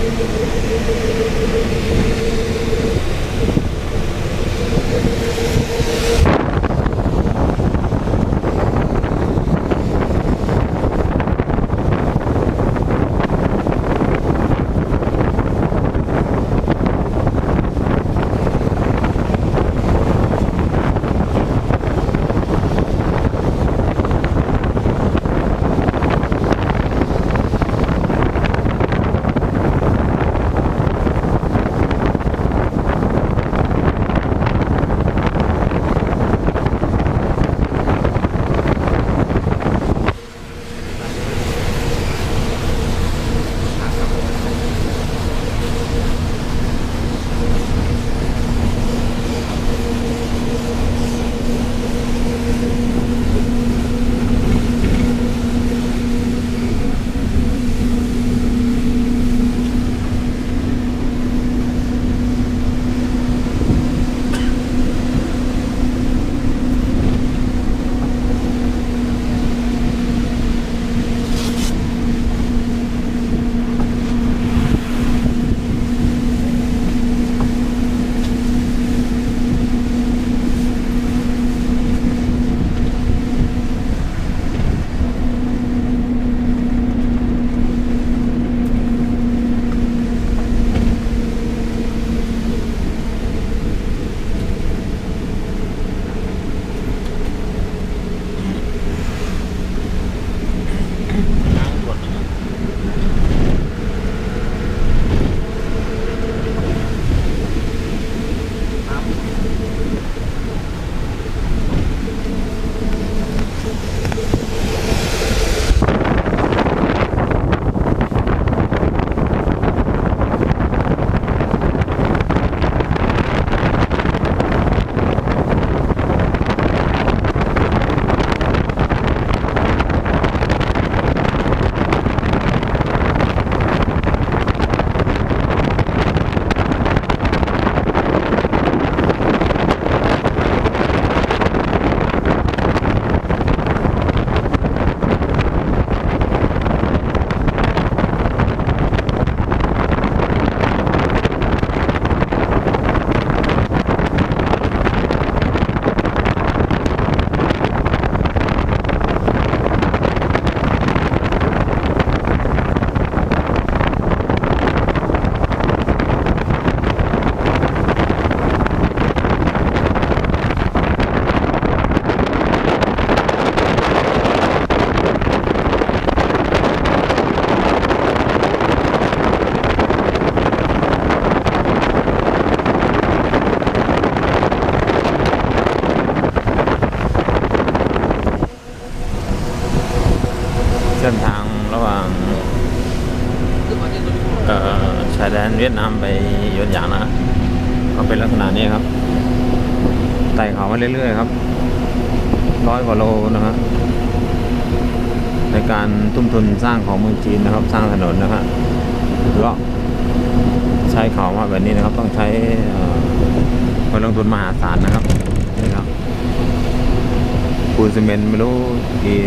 Thank you. ส้นทางระหว่างชายแดนเวียดนามไปยนหยางนะก็เป็นลักษณะนี้ครับไต่เขามาเรื่อยๆครับร้อยกว่าโลนะครับในการทุ่มทุนสร้างของเมืองจีนนะครับ สร้างถนนนะครับก็ใช้เขามาแบบนี้นะครับ ต้องใช้เงินลงทุนมหาศาลนะครับ ปูนซีเมนต์ไม่รู้กี่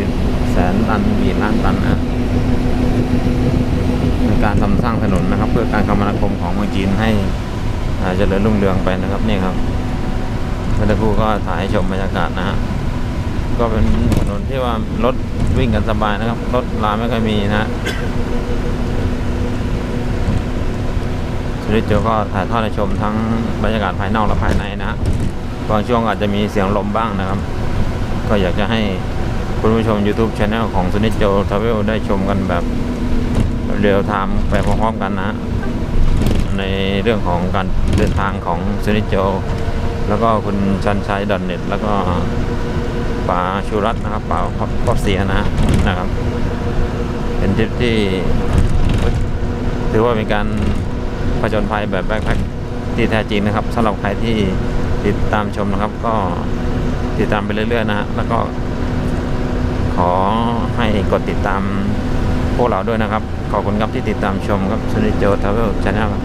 แสนตันกี่ล้านตันนะในการทำสร้างถนนนะครับ เพื่อการคมนาคมของเมืองจีนให้เจริญรุ่งเรืองไปนะครับนี่ครับเมื่อสักครู่ก็ถ่ายให้ชมบรรยากาศนะฮะก็เป็นถนนที่ว่ารถวิ่งกันสบายนะครับรถลาไม่ค่อยมีนะฮะสุริโจก็ถ่ายทอดให้ชมทั้งบรรยากาศภายนอกและภายในนะฮะบางช่วงอาจจะมีเสียงลมบ้างนะครับ ก็อยากจะให้คุณผู้ชม YouTube Channel ของสุนิจโจทราเวลได้ชมกันแบบเรียลไทม์ไปพร้อมๆกันนะฮะในเรื่องของการเดินทางของสุนิจโจ แล้วก็คุณชันชัยดอนเน็ตแล้วก็ป๋าชูรัตน์นะครับป๋าครอบเสียนะฮะนะครับ เป็นทริปที่ ถือว่าเป็นการผจญภัยแบบแบ็คแพ็คที่แท้จริงนะครับสำหรับใครที่ติดตามชมนะครับก็ ติดตามไปเรื่อย ๆ นะฮะแล้วก็ ขอให้กดติดตามพวกเราด้วยนะครับ ขอบคุณครับที่ติดตามชมครับสุนิจโจทราเวลชาแนลครับ